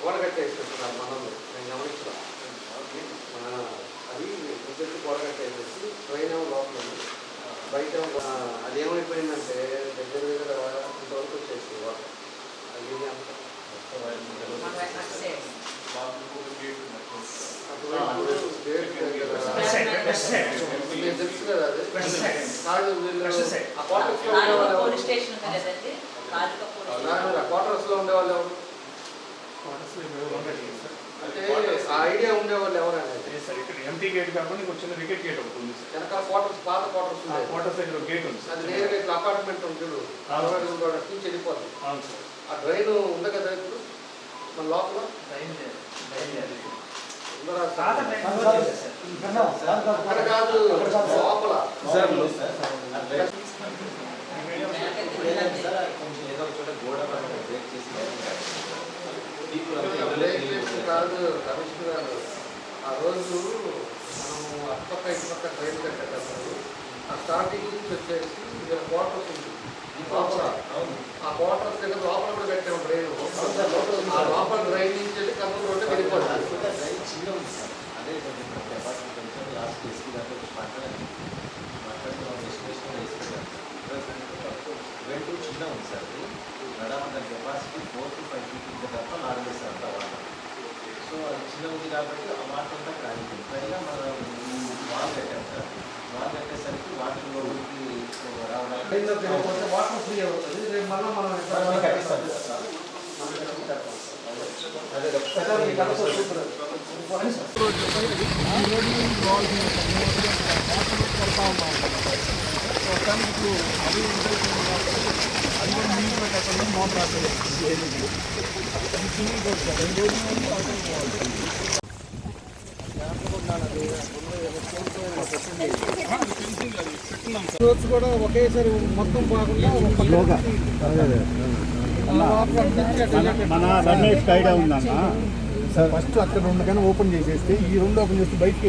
కూడగట్టేస్తున్నారు మనం నేను గమనించడం మన అది ముద్దెత్తి కూడగట్టేసేసి ట్రైన్ ఏమో లోపల ఉంది. బయట అది ఏమైపోయిందంటే దగ్గర దగ్గర ఇంతవరకు వచ్చేసి అది తెలుసు కదా అది quarters లో ఉండే వాళ్ళు ఎవరు? అంటే ఆ ఐడియా ఉండేవాళ్ళు ఎవరు అనేది ఎంటీ గేట్ కాకుండా ఇంకో చిన్న వికెట్ గేట్ ఒకటి ఉంది సార్ వెనకాల క్వార్టర్స్ పాత క్వార్టర్స్ ఉండేది క్వార్టర్స్ దగ్గర గేట్ ఉంది అది సార్ నేరుగా ఇట్లా అపార్ట్మెంట్ కూడా నుంచి వెళ్ళిపోతుంది అవును సార్ ఆ డ్రైన్ ఉంది కదా ఇప్పుడు మన లోపల సార్? అక్కడ కాదు లోపల కాదు కమిషనర్ గారు ఆ రోజు మనం అటుపక్క ఇటుపక్క ట్రైన్ కట్టేటప్పుడు ఆ స్టార్టింగ్ నుంచి వచ్చేసి ఇక్కడ క్వార్టర్స్ ఉంది. ఆ క్వార్టర్స్ దగ్గర లోపల కూడా పెట్టాము ట్రైన్. ఆ లోపల ట్రైన్ నుంచి వెళ్ళి కర్నూలు రోడ్డు వెళ్ళిపోతుంది చిన్న ఉంది సార్. నడమ దాని కెపాసిటీ ఫోర్ సో అది చిన్న ఉంది కాబట్టి ఆ వాటర్ అంతా కాలిపోయింది పైగా మనం వాల్ కట్టాం సార్ వాల్ కట్టేసరికి వాటర్లో ఊరికి రావడానికి వాటర్ ఫ్రీ అవుతుంది. రేపు మళ్ళీ మనం కట్టిస్తాం. అదే రోజు కూడా ఒకేసారి మొత్తం బాగుండా మన రమేష్ ఐడియా ఉందన్న ఫస్ట్ అక్కడ రెండు కానీ ఓపెన్ చేసేస్తే ఈ రెండు ఓపెన్ చేస్తే బయటికి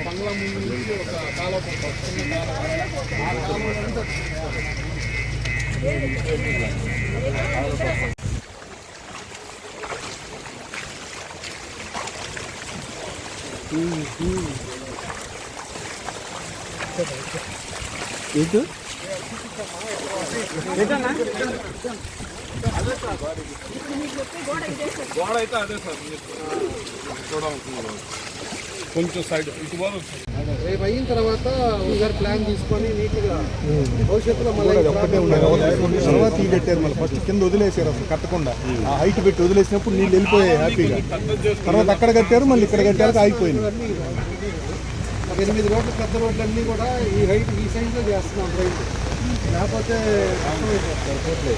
బంగ్లా ముందు నుంచి ఒక కాలువ వస్తుంది ఆ కాలువ అంతా ఏంటి గోడ అయితే అదే సార్ చూడాలనుకున్నారు కొంచెం సైడ్ ఇటు రేపు అయిన తర్వాత ఒకసారి ప్లాన్ తీసుకొని నీట్గా భవిష్యత్తులో తర్వాత ఈ పెట్టారు మళ్ళీ. ఫస్ట్ కింద వదిలేసారు అసలు కట్టకుండా. ఆ హైట్ పెట్టి వదిలేసినప్పుడు నీళ్ళు వెళ్ళిపోయాయి హ్యాపీగా. తర్వాత అక్కడ కట్టారు మళ్ళీ ఇక్కడ కట్టారు ఆగిపోయింది. ఎనిమిది రోడ్లు పెద్ద రోడ్లు అన్నీ కూడా ఈ హైట్ ఈ సైజులో చేస్తున్నాం రైతు. లేకపోతే కష్టమైపోతుంది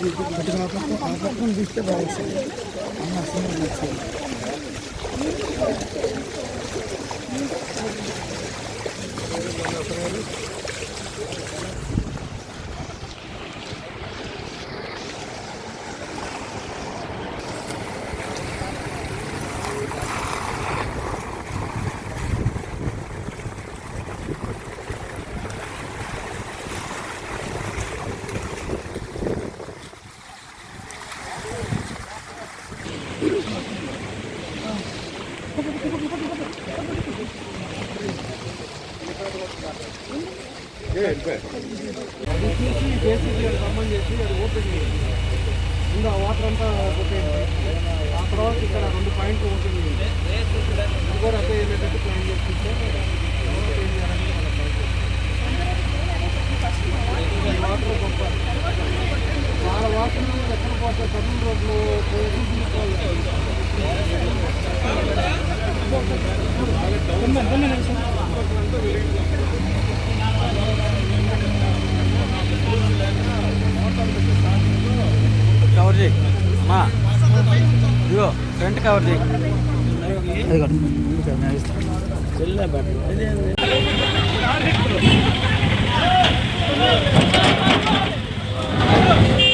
Fotoğraflıktan ağzından düştü bağırsın. Anasını bilsin. తీసి బేసిక్ అది ఓపెన్ చేయండి ముందు ఆ వాటర్ అంతా కొట్టేయండి ఆ తర్వాత ఇక్కడ రెండు పాయింట్లు ఓపెన్ చేయండి కూడా అదే వెళ్ళేటట్టు ప్లాన్ చేసుకుంటే వాటర్ గొప్ప వాళ్ళ వాటర్ ఎక్కడ పోతే కర్నూలు రోడ్లు తీసుకోవాలి కవర్ చేయి అమ్మా ఇదిగో ఫ్రంట్ కవర్ చేయి. ఆ